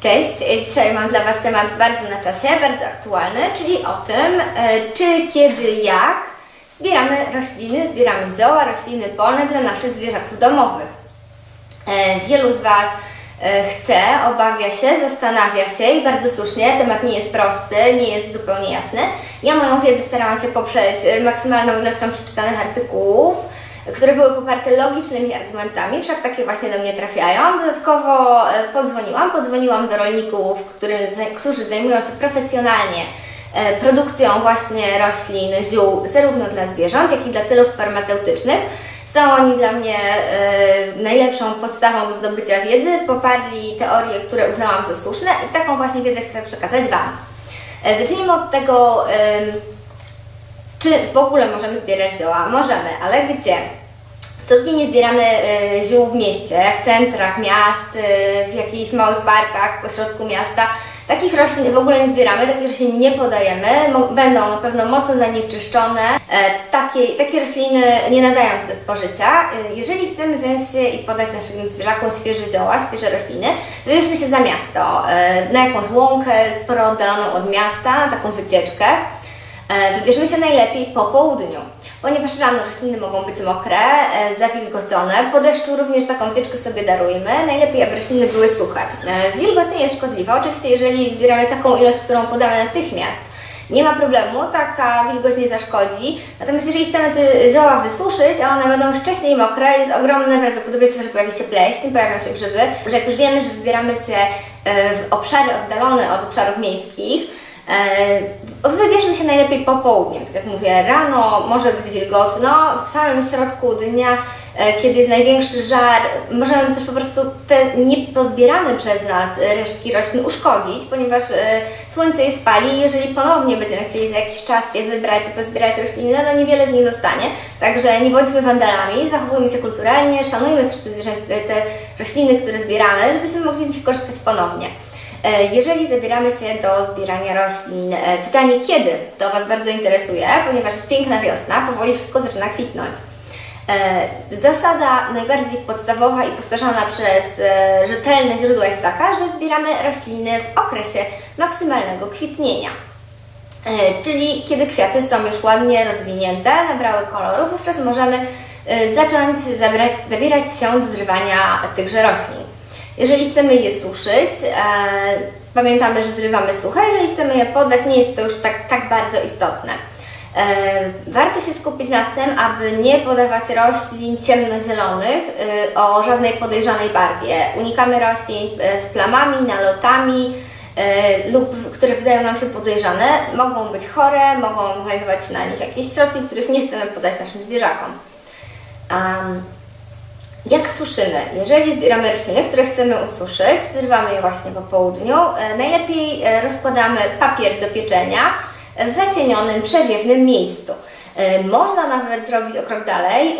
Cześć, dzisiaj mam dla Was temat bardzo na czasie, bardzo aktualny, czyli o tym, e, czy, kiedy, jak zbieramy rośliny, zbieramy zioła, rośliny polne dla naszych zwierzaków domowych. E, Wielu z Was e, chce, obawia się, zastanawia się i bardzo słusznie, temat nie jest prosty, nie jest zupełnie jasny. Ja moją wiedzę starałam się poprzeć e, maksymalną ilością przeczytanych artykułów, które były poparte logicznymi argumentami, wszak takie właśnie do mnie trafiają. Dodatkowo e, podzwoniłam, podzwoniłam do rolników, którzy, którzy zajmują się profesjonalnie e, produkcją właśnie roślin, ziół, zarówno dla zwierząt, jak i dla celów farmaceutycznych. Są oni dla mnie e, najlepszą podstawą do zdobycia wiedzy, poparli teorie, które uznałam za słuszne i taką właśnie wiedzę chcę przekazać Wam. Zacznijmy od tego, em, czy w ogóle możemy zbierać zioła? Możemy, ale gdzie? Codziennie zbieramy y, ziół w mieście, w centrach miast, y, w jakichś małych parkach pośrodku miasta. Takich roślin w ogóle nie zbieramy, takich roślin nie podajemy, będą na pewno mocno zanieczyszczone. E, takie, takie rośliny nie nadają się do spożycia. Y, jeżeli chcemy zająć się i podać naszym zwierzakom świeże zioła, świeże rośliny, wybierzmy się za miasto, e, na jakąś łąkę sporo oddaloną od miasta, taką wycieczkę. E, Wybierzmy się najlepiej po południu, ponieważ rano rośliny mogą być mokre, e, zawilgocone. Po deszczu również taką wycieczkę sobie darujmy. Najlepiej, aby rośliny były suche. E, Wilgoć nie jest szkodliwa, oczywiście jeżeli zbieramy taką ilość, którą podamy natychmiast, nie ma problemu, taka wilgoć nie zaszkodzi. Natomiast jeżeli chcemy te zioła wysuszyć, a one będą wcześniej mokre, jest ogromne prawdopodobieństwo, że pojawi się pleśń, pojawią się grzyby. Że jak już wiemy, że wybieramy się e, w obszary oddalone od obszarów miejskich, Wybierzmy się najlepiej po południu, tak jak mówię, rano może być wilgotno, w samym środku dnia, e, kiedy jest największy żar, możemy też po prostu te niepozbierane przez nas resztki roślin uszkodzić, ponieważ e, słońce je spali. Jeżeli ponownie będziemy chcieli za jakiś czas się wybrać i pozbierać rośliny, no niewiele z nich zostanie. Także nie bądźmy wandalami, zachowujmy się kulturalnie, szanujmy też te, zwierzę, te rośliny, które zbieramy, żebyśmy mogli z nich korzystać ponownie. E, Jeżeli zabieramy się do zbierania roślin, e, pytanie kiedy to Was bardzo interesuje, ponieważ jest piękna wiosna, powoli wszystko zaczyna kwitnąć. E, Zasada najbardziej podstawowa i powtarzana przez rzetelne źródła jest taka, że zbieramy rośliny w okresie maksymalnego kwitnienia. Czyli kiedy kwiaty są już ładnie rozwinięte, nabrały kolorów, wówczas możemy zacząć zabierać, zabierać się do zrywania tychże roślin. Jeżeli chcemy je suszyć, e, pamiętamy, że zrywamy suche, jeżeli chcemy je podać, nie jest to już tak, tak bardzo istotne. E, warto się skupić na tym, aby nie podawać roślin ciemnozielonych e, o żadnej podejrzanej barwie. Unikamy roślin z plamami, nalotami lub które wydają nam się podejrzane. Mogą być chore, mogą znajdować na nich jakieś środki, których nie chcemy podać naszym zwierzakom. Am, jak suszymy? Jeżeli zbieramy rośliny, które chcemy ususzyć, zrywamy je właśnie po południu, e, najlepiej e, rozkładamy papier do pieczenia w zacienionym, przewiewnym miejscu. E, Można nawet zrobić o krok dalej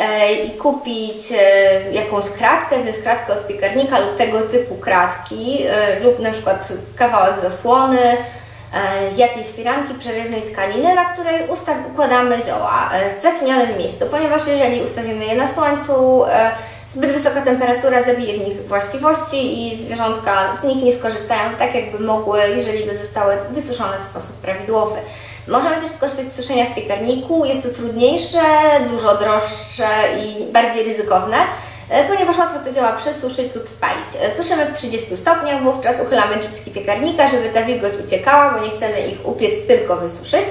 i kupić jakąś kratkę, wziąć kratkę od piekarnika lub tego typu kratki lub na przykład kawałek zasłony, jakiejś firanki przewiewnej tkaniny, na której ustaw- układamy zioła w zacienionym miejscu, ponieważ jeżeli ustawimy je na słońcu, zbyt wysoka temperatura zabije w nich właściwości i zwierzątka z nich nie skorzystają tak, jakby mogły, jeżeli by zostały wysuszone w sposób prawidłowy. Możemy też skorzystać z suszenia w piekarniku. Jest to trudniejsze, dużo droższe i bardziej ryzykowne, e, ponieważ łatwo te zioła przesuszyć lub spalić. E, Suszymy w 30 stopniach, wówczas uchylamy drzwiczki piekarnika, żeby ta wilgoć uciekała, bo nie chcemy ich upiec, tylko wysuszyć.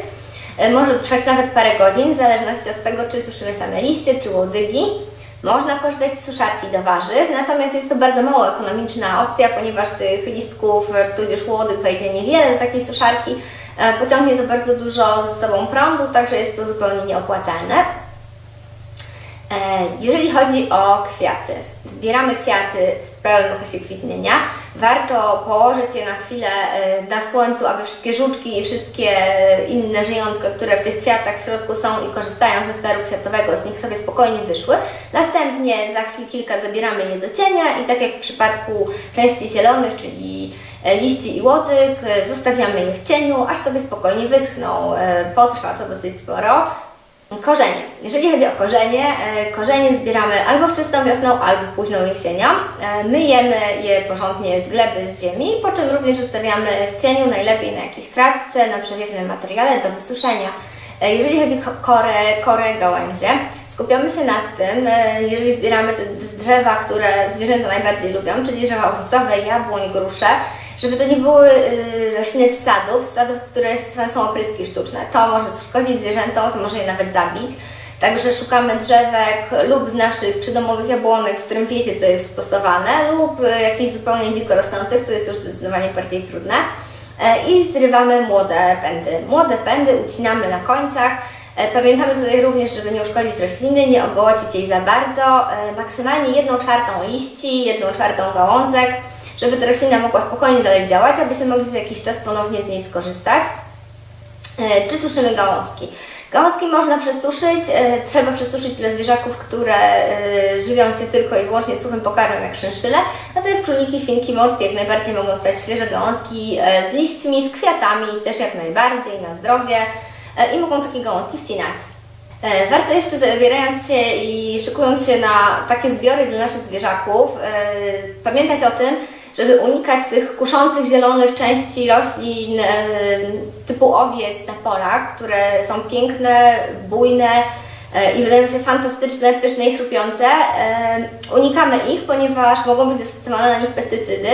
E, Może to trwać nawet parę godzin, w zależności od tego, czy suszymy same liście, czy łodygi. Można korzystać z suszarki do warzyw, natomiast jest to bardzo mało ekonomiczna opcja, ponieważ tych listków, e, tudzież łodyg wejdzie niewiele do takiej suszarki. E, Pociągnie to bardzo dużo ze sobą prądu, także jest to zupełnie nieopłacalne. E, Jeżeli chodzi o kwiaty, zbieramy kwiaty w pełnym okresie kwitnienia. Warto położyć je na chwilę e, na słońcu, aby wszystkie żuczki i wszystkie inne żyjątka, które w tych kwiatach w środku są i korzystają z nektaru kwiatowego, z nich sobie spokojnie wyszły. Następnie za chwil kilka zabieramy je do cienia i tak jak w przypadku części zielonych, czyli e, liści i łodyg, e, zostawiamy je w cieniu, aż sobie spokojnie wyschną. Potrwa to dosyć sporo. Korzenie. Jeżeli chodzi o korzenie, e, korzenie zbieramy albo wczesną wiosną, albo późną jesienią. E, Myjemy je porządnie z gleby, z ziemi, po czym również zostawiamy w cieniu, najlepiej na jakiejś kratce, na przewiewnym materiale do wysuszenia. E, Jeżeli chodzi o korę, korę gałęzie, skupiamy się nad tym, jeżeli zbieramy te drzewa, które zwierzęta najbardziej lubią, czyli drzewa owocowe, jabłoń, grusze, żeby to nie były y, rośliny z sadów, z sadów, które są opryski sztuczne. To może szkodzić zwierzętom, to może je nawet zabić. Także szukamy drzewek lub z naszych przydomowych jabłonek, w którym wiecie, co jest stosowane, lub y, jakichś zupełnie dziko rosnących, co jest już zdecydowanie bardziej trudne. E, I zrywamy młode pędy. Młode pędy ucinamy na końcach. E, Pamiętamy tutaj również, żeby nie uszkodzić rośliny, nie ogołocić jej za bardzo. E, Maksymalnie jedną czwartą liści, jedną czwartą gałązek, żeby ta roślina mogła spokojnie dalej działać, abyśmy mogli za jakiś czas ponownie z niej skorzystać. E, Czy suszymy gałązki? Gałązki można przesuszyć, e, trzeba przesuszyć dla zwierzaków, które e, żywią się tylko i wyłącznie suchym pokarmem, jak szynszyle. Natomiast króliki, świnki morskie jak najbardziej mogą stać świeże gałązki z liśćmi, z kwiatami, też jak najbardziej na zdrowie i mogą takie gałązki wcinać. Warto jeszcze zabierając się i szykując się na takie zbiory dla naszych zwierzaków, pamiętać o tym, żeby unikać tych kuszących zielonych części roślin e, typu owiec na polach, które są piękne, bujne i wydają się fantastyczne, pyszne i chrupiące. E, Unikamy ich, ponieważ mogą być zastosowane na nich pestycydy.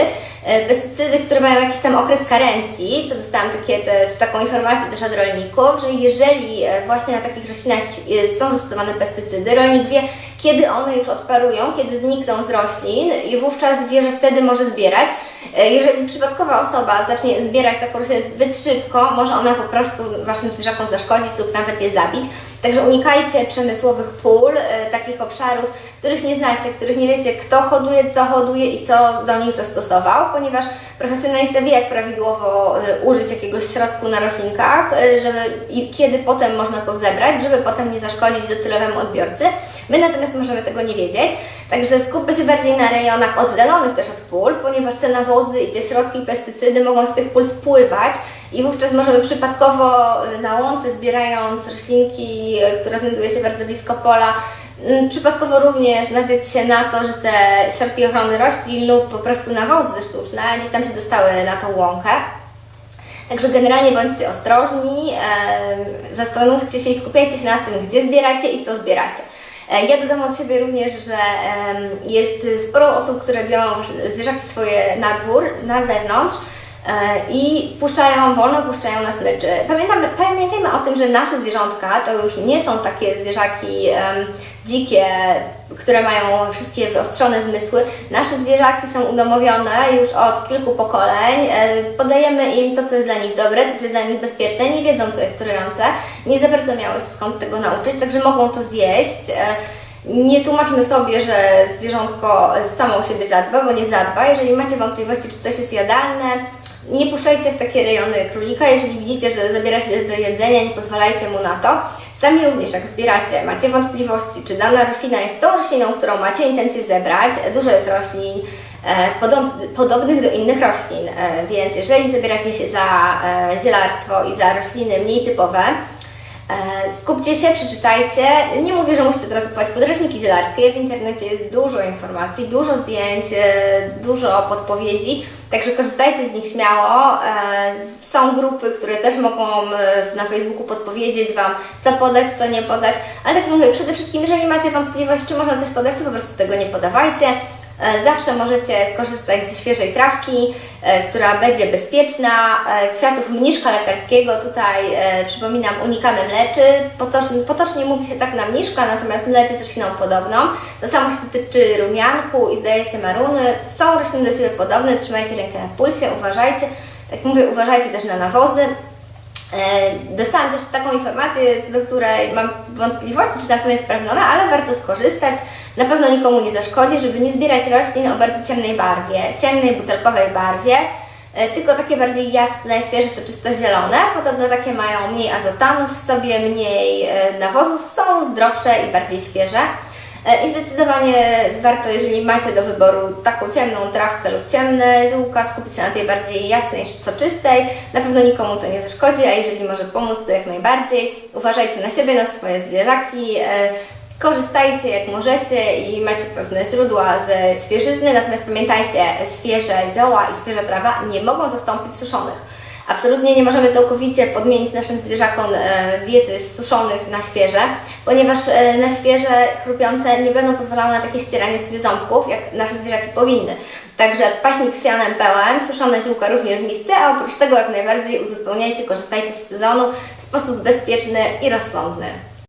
E, Pestycydy, które mają jakiś tam okres karencji, to dostałam takie też, taką informację też od rolników, że jeżeli e, właśnie na takich roślinach e, są zastosowane pestycydy, rolnik wie, kiedy one już odparują, kiedy znikną z roślin i wówczas wie, że wtedy może zbierać. E, Jeżeli przypadkowa osoba zacznie zbierać taką roślinę zbyt szybko, może ona po prostu Waszym zwierzakom zaszkodzić lub nawet je zabić. Także unikajcie przemysłowych pól, e, takich obszarów, których nie znacie, których nie wiecie, kto hoduje, co hoduje i co do nich zastosował, ponieważ profesjonalista wie, jak prawidłowo e, użyć jakiegoś środku na roślinkach, e, żeby i kiedy potem można to zebrać, żeby potem nie zaszkodzić docelowemu odbiorcy. My natomiast możemy tego nie wiedzieć, także skupmy się bardziej na rejonach oddalonych też od pól, ponieważ te nawozy i te środki pestycydy mogą z tych pól spływać i wówczas możemy przypadkowo y, na łące zbierając roślinki, y, które znajdują się bardzo blisko pola, mm, przypadkowo również nadzieć się na to, że te środki ochrony roślin lub po prostu nawozy sztuczne gdzieś tam się dostały na tą łąkę. Także generalnie bądźcie ostrożni, zastanówcie się i skupiajcie się na tym, gdzie zbieracie i co zbieracie. E, Ja dodam od siebie również, że jest sporo osób, które biorą zwierzaki swoje na dwór, na zewnątrz i puszczają wolno, puszczają na smyczy. Pamiętamy, pamiętajmy o tym, że nasze zwierzątka to już nie są takie zwierzaki em, dzikie, które mają wszystkie wyostrzone zmysły. Nasze zwierzaki są udomowione już od kilku pokoleń. E, Podajemy im to, co jest dla nich dobre, to, co jest dla nich bezpieczne. Nie wiedzą, co jest trujące. Nie za bardzo miały skąd tego nauczyć, także mogą to zjeść. E, Nie tłumaczmy sobie, że zwierzątko samo o siebie zadba, bo nie zadba. Jeżeli macie wątpliwości, czy coś jest jadalne, nie puszczajcie w takie rejony królika. Jeżeli widzicie, że zabiera się do jedzenia, nie pozwalajcie mu na to. Sami również, jak zbieracie, macie wątpliwości, czy dana roślina jest tą rośliną, którą macie intencję zebrać. Dużo jest roślin e, podob- podobnych do innych roślin, e, więc jeżeli zabieracie się za e, zielarstwo i za rośliny mniej typowe, Skupcie się, przeczytajcie. Nie mówię, że musicie teraz kupować podręczniki zielarskie. W internecie jest dużo informacji, dużo zdjęć, e, dużo podpowiedzi, także korzystajcie z nich śmiało. E, Są grupy, które też mogą e, na Facebooku podpowiedzieć Wam, co podać, co nie podać, ale tak jak mówię, przede wszystkim, jeżeli macie wątpliwość, czy można coś podać, to po prostu tego nie podawajcie. E, Zawsze możecie skorzystać ze świeżej trawki, e, która będzie bezpieczna. E, Kwiatów mniszka lekarskiego, tutaj przypominam, unikamy mleczy. Potocznie, mówi się tak na mniszka, natomiast mleczy jest rośliną podobną. To samo się dotyczy rumianku i zdaje się maruny. Są rośliny do siebie podobne, trzymajcie rękę na pulsie, uważajcie. Tak jak mówię, uważajcie też na nawozy. E, Dostałam też taką informację, co do której mam wątpliwości, czy na pewno jest sprawdzona, ale warto skorzystać. Na pewno nikomu nie zaszkodzi, żeby nie zbierać roślin o bardzo ciemnej barwie, ciemnej butelkowej barwie, e, tylko takie bardziej jasne, świeże, soczysto zielone. Podobno takie mają mniej azotanów w sobie, mniej e, nawozów, są zdrowsze i bardziej świeże. E, I zdecydowanie warto, jeżeli macie do wyboru taką ciemną trawkę lub ciemne ziółka, skupić się na tej bardziej jasnej, soczystej. Na pewno nikomu to nie zaszkodzi, a jeżeli może pomóc, to jak najbardziej. Uważajcie na siebie, na swoje zwierzaki. e, Korzystajcie jak możecie i macie pewne źródła ze świeżyzny, natomiast pamiętajcie, świeże zioła i świeża trawa nie mogą zastąpić suszonych. Absolutnie nie możemy całkowicie podmienić naszym zwierzakom e, diety suszonych na świeże, ponieważ e, na świeże chrupiące nie będą pozwalały na takie ścieranie sobie ząbków, jak nasze zwierzaki powinny. Także paśnik z sianem pełen, suszone ziółka również w misce, a oprócz tego jak najbardziej uzupełniajcie, korzystajcie z sezonu w sposób bezpieczny i rozsądny.